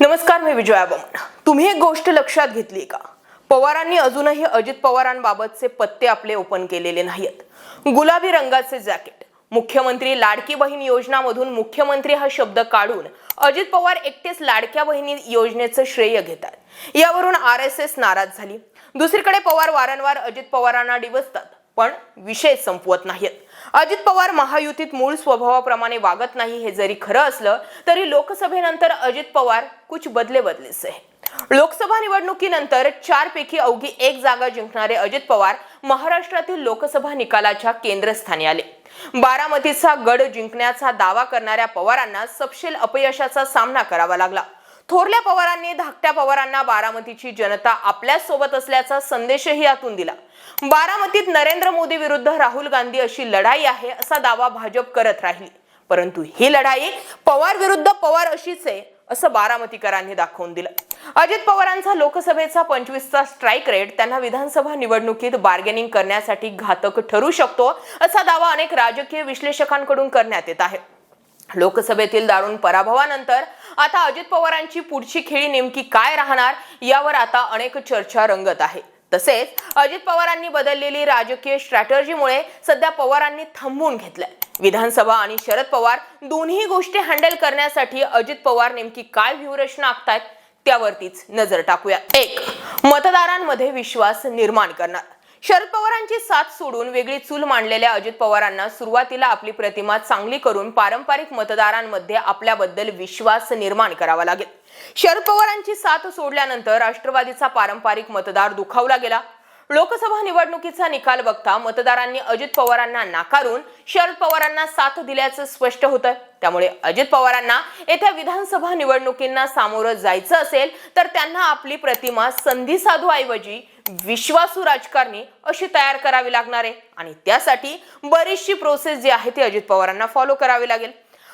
नमस्कार मी विजया बमन. तुम्ही एक गोष्ट लक्षात घेतली का? पवारांनी अजूनही अजित पवारांबाबतचे पत्ते आपले ओपन केलेले नाहीत गुलाबी रंगाचे जॅकेट मुख्यमंत्री लाडकी बहीण योजनामधून मुख्यमंत्री हा शब्द काढून अजित पवार एकटेच लाडक्या बहिणी योजनेचं श्रेय घेतात. यावरून आर एस एस नाराज झाली. दुसरीकडे पवार वारंवार अजित पवारांना डिवसतात. पण विषय संपवत नाहीत. अजित पवार महायुतीत मूळ स्वभावाप्रमाणे वागत नाही हे जरी खरं असलं तरी लोकसभेनंतर अजित पवार कुछ बदले बदलेच आहे लोकसभा निवडणुकीनंतर चारपैकी अवघी एक जागा जिंकणारे अजित पवार महाराष्ट्रातील लोकसभा निकालाच्या केंद्रस्थानी आले. बारामतीचा गड जिंकण्याचा दावा करणाऱ्या पवारांना सपशेल अपयशाचा सामना करावा लागला. थोरल्या पवारांनी धाकट्या पवारांना बारामतीची जनता आपल्यासोबत असल्याचा संदेशही यातून दिला. बारामतीत नरेंद्र मोदी विरुद्ध राहुल गांधी अशी लढाई आहे असा दावा भाजप करत राहिली. परंतु ही लढाई पवार विरुद्ध पवार अशीच आहे असं बारामतीकरांनी दाखवून दिलं. अजित पवारांचा लोकसभेचा पंचवीसचा स्ट्राईक रेट त्यांना विधानसभा निवडणुकीत बार्गेनिंग करण्यासाठी घातक ठरू शकतो असा दावा अनेक राजकीय विश्लेषकांकडून करण्यात येत आहे. लोकसभेतील दारुण पराभवानंतर आता अजित पवारांची पुढची खेळी नेमकी काय राहणार यावर आता अनेक चर्चा रंगत आहे. तसेच अजित पवारांनी बदललेली राजकीय स्ट्रॅटर्जीमुळे सध्या पवारांनी थांबवून घेतलंय. विधानसभा आणि शरद पवार दोन्ही गोष्टी हँडल करण्यासाठी अजित पवार नेमकी काय व्यूहरचना आखतायत त्यावरतीच नजर टाकूया. एक मतदारांमध्ये विश्वास निर्माण करणार. शरद पवारांची साथ सोडून वेगळी चूल मांडलेल्या अजित पवारांना सुरुवातीला आपली प्रतिमा चांगली करून पारंपरिक मतदारांमध्ये आपल्याबद्दल विश्वास निर्माण करावा लागेल. शरद पवारांची साथ सोडल्यानंतर राष्ट्रवादीचा पारंपरिक मतदार दुखावला गेला. लोकसभा निवडणुकीचा निकाल बघता मतदारांनी अजित पवारांना नाकारून शरद पवारांना साथ दिल्याचं स्पष्ट होतं त्यामुळे अजित पवारांना येत्या विधानसभा निवडणुकींना सामोरं जायचं असेल तर त्यांना आपली प्रतिमा संधी साधू ऐवजी विश्वासू राजकारणी अशी तयार करावी लागणार आहे. आणि त्यासाठी बरीचशी प्रोसेस जी आहे ती अजित पवारांना फॉलो करावी लागेल.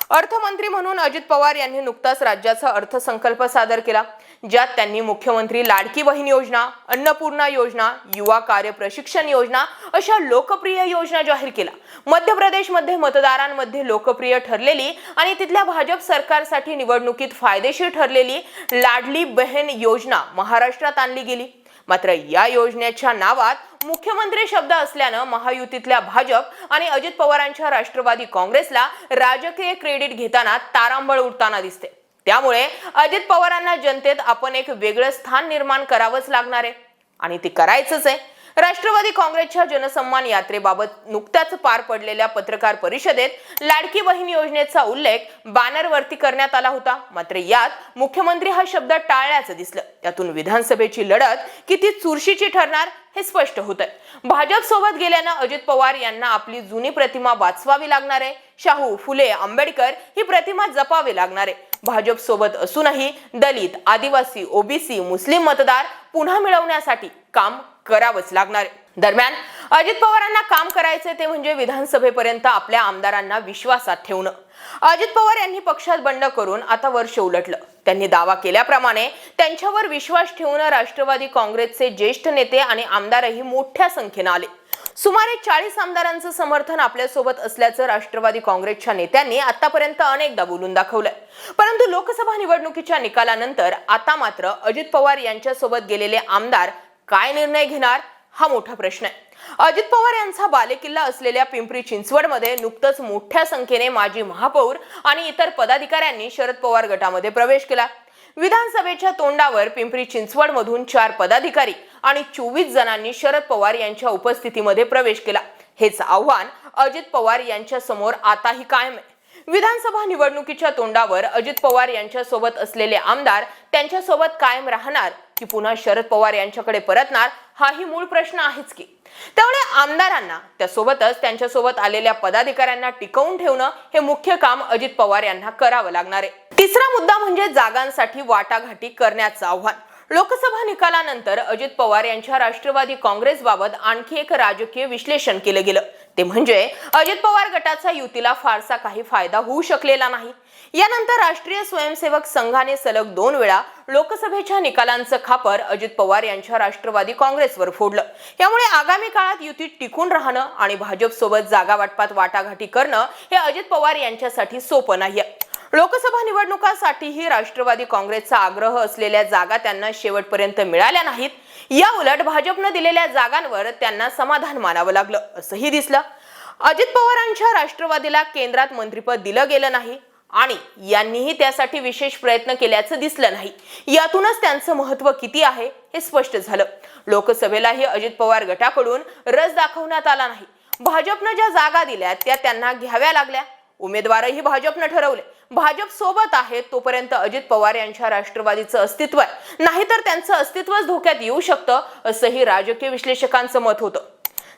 अर्थमंत्री म्हणून अजित पवार यांनी नुकताच राज्याचा अर्थसंकल्प सादर केला ज्यात त्यांनी मुख्यमंत्री लाडकी बहीण योजना अन्नपूर्णा योजना युवा कार्य प्रशिक्षण योजना अशा लोकप्रिय योजना जाहीर केल्या. मध्य प्रदेशमध्ये मतदारांमध्ये लोकप्रिय ठरलेली आणि तिथल्या भाजप सरकारसाठी निवडणुकीत फायदेशीर ठरलेली लाडली बहीण योजना महाराष्ट्रात आणली गेली. मात्र या योजनेच्या नावात मुख्यमंत्री शब्द असल्यानं महायुतीतल्या भाजप आणि अजित पवारांच्या राष्ट्रवादी काँग्रेसला राजकीय क्रेडिट घेताना तारांबळ उडताना दिसते. त्यामुळे अजित पवारांना जनतेत आपण एक वेगळं स्थान निर्माण करावंच लागणार आहे. आणि ते करायचंच आहे. राष्ट्रवादी काँग्रेसच्या जनसन्मान यात्रेबाबत नुकत्याच पार पडलेल्या पत्रकार परिषदेत लाडकी बहीण योजनेचा उल्लेख बॅनरवरती करण्यात आला होता. मात्र यात मुख्यमंत्री हा शब्द टाळल्याचं दिसलं. त्यातून विधानसभेची लढत किती चुरशीची ठरणार हे स्पष्ट होत आहे भाजप सोबत गेल्यानं अजित पवार यांना आपली जुनी प्रतिमा वाचवावी लागणार आहे. शाहू फुले आंबेडकर ही प्रतिमा जपावी लागणार आहे. भाजप सोबत असूनही दलित आदिवासी ओबीसी मुस्लिम मतदार पुन्हा मिळवण्यासाठी काम करावंच लागणार दरम्यान अजित पवारांना काम करायचे ते म्हणजे विधानसभेपर्यंत आपल्या आमदारांना विश्वासात ठेवणं. अजित पवार यांनी पक्षात बंड करून आता वर्ष उलटलं. त्यांनी दावा केल्याप्रमाणे त्यांच्यावर विश्वास ठेवून राष्ट्रवादी काँग्रेसचे ज्येष्ठ नेते आणि आमदारही मोठ्या संख्येनं आले. सुमारे चाळीस आमदारांचं समर्थन आपल्यासोबत असल्याचं राष्ट्रवादी काँग्रेसच्या नेत्यांनी आतापर्यंत अनेकदा बोलून दाखवलंय. परंतु लोकसभा निवडणुकीच्या निकालानंतर आता मात्र अजित पवार यांच्यासोबत गेलेले आमदार काय निर्णय घेणार हा मोठा प्रश्न आहे. अजित पवार यांचा बालेकिल्ला असलेल्या पिंपरी चिंचवडमध्ये नुकतंच मोठ्या संख्येने माजी महापौर आणि इतर पदाधिकाऱ्यांनी शरद पवार गटामध्ये प्रवेश केला. विधानसभेच्या तोंडावर पिंपरी चिंचवड मधून चार पदाधिकारी आणि चोवीस जणांनी शरद पवार यांच्या उपस्थितीमध्ये प्रवेश केला. हेच आव्हान अजित पवार यांच्या समोर आताही कायम आहे. विधानसभा निवडणुकीच्या तोंडावर अजित पवार यांच्या सोबत असलेले आमदार त्यांच्यासोबत कायम राहणार की पुन्हा शरद पवार यांच्याकडे परतणार हाही मूळ प्रश्न आहेच की. त्यामुळे आमदारांना त्यासोबतच त्यांच्यासोबत आलेल्या पदाधिकाऱ्यांना टिकवून ठेवणं हे मुख्य काम अजित पवार यांना करावं लागणार आहे. तिसरा मुद्दा म्हणजे जागांसाठी वाटाघाटी करण्याचं आव्हान. लोकसभा निकालानंतर अजित पवार यांच्या राष्ट्रवादी काँग्रेसबाबत आणखी एक राजकीय विश्लेषण केलं गेलं. ते म्हणजे अजित पवार गटाचा युतीला फारसा काही फायदा होऊ शकलेला नाही. यानंतर राष्ट्रीय स्वयंसेवक संघाने सलग दोन वेळा लोकसभेच्या निकालांचं खापर अजित पवार यांच्या राष्ट्रवादी काँग्रेसवर फोडलं. यामुळे आगामी काळात युतीत टिकून राहणं आणि भाजपसोबत जागा वाटपात वाटाघाटी करणं हे अजित पवार यांच्यासाठी सोपं नाहीये. लोकसभा निवडणुकांसाठीही राष्ट्रवादी काँग्रेसचा आग्रह असलेल्या जागा त्यांना शेवटपर्यंत मिळाल्या नाहीत. या उलट भाजपनं दिलेल्या जागांवर त्यांना समाधान मानावं लागलं असंही दिसलं. अजित पवारांच्या राष्ट्रवादीला केंद्रात मंत्रिपद दिलं गेलं नाही आणि यांनीही त्यासाठी विशेष प्रयत्न केल्याचं दिसलं नाही. यातूनच त्यांचं महत्त्व किती आहे हे स्पष्ट झालं. लोकसभेलाही अजित पवार गटाकडून रस दाखवण्यात आला नाही. भाजपनं ज्या जागा दिल्या त्या त्यांना घ्याव्या लागल्या. उमेदवारही भाजपनं ठरवले. भाजप सोबत आहे तोपर्यंत अजित पवार यांच्या राष्ट्रवादीचं अस्तित्व आहे. नाहीतर त्यांचं अस्तित्वच धोक्यात येऊ शकतं असंही राजकीय विश्लेषकांचं मत होतं.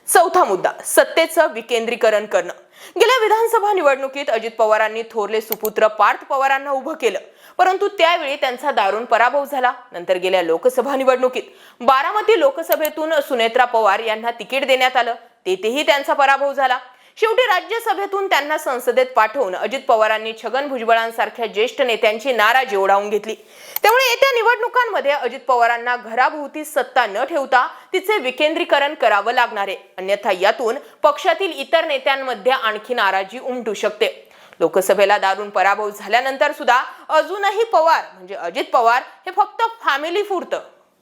चौथा मुद्दा सत्तेचं विकेंद्रीकरण करणं. गेल्या विधानसभा निवडणुकीत अजित पवारांनी थोरले सुपुत्र पार्थ पवारांना उभं केलं. परंतु त्यावेळी त्यांचा दारुण पराभव झाला. नंतर गेल्या लोकसभा निवडणुकीत बारामती लोकसभेतून सुनेत्रा पवार यांना तिकीट देण्यात आलं. तेथेही त्यांचा पराभव झाला. शेवटी राज्यसभेतून त्यांना संसदेत पाठवून अजित पवारांनी छगन भुजबळांसारख्या ज्येष्ठ नेत्यांची नाराजी ओढावून घेतली. त्यामुळे येत्या निवडणुकांमध्ये अजित पवारांना घराभोवती सत्ता न ठेवता तिचे विकेंद्रीकरण करावं लागणार आहे. अन्यथा यातून पक्षातील इतर नेत्यांमध्ये आणखी नाराजी उमटू शकते. लोकसभेला दारुण पराभव झाल्यानंतर सुद्धा अजूनही पवार म्हणजे अजित पवार हे फक्त फॅमिली फुरतं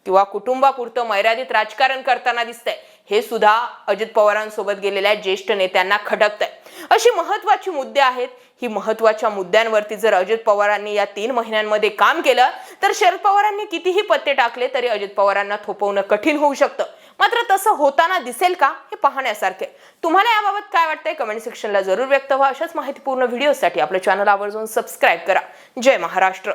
किंवा कुटुंबापुरतं मर्यादित राजकारण करताना दिसतंय. हे सुद्धा अजित पवारांसोबत गेलेल्या ज्येष्ठ नेत्यांना खटकतंय अशी महत्वाची मुद्दे आहेत. ही महत्त्वाच्या मुद्द्यांवरती जर अजित पवारांनी या तीन महिन्यांमध्ये काम केलं तर शरद पवारांनी कितीही पत्ते टाकले तरी अजित पवारांना थोपवणं कठीण होऊ शकतं. मात्र तसं होताना दिसेल का हे पाहण्यासारखे तुम्हाला याबाबत काय वाटतंय? कमेंट सेक्शनला जरूर व्यक्त व्हा. अशाच माहितीपूर्ण व्हिडिओसाठी आपल्या चॅनल आवर्जून सबस्क्राईब करा. जय महाराष्ट्र.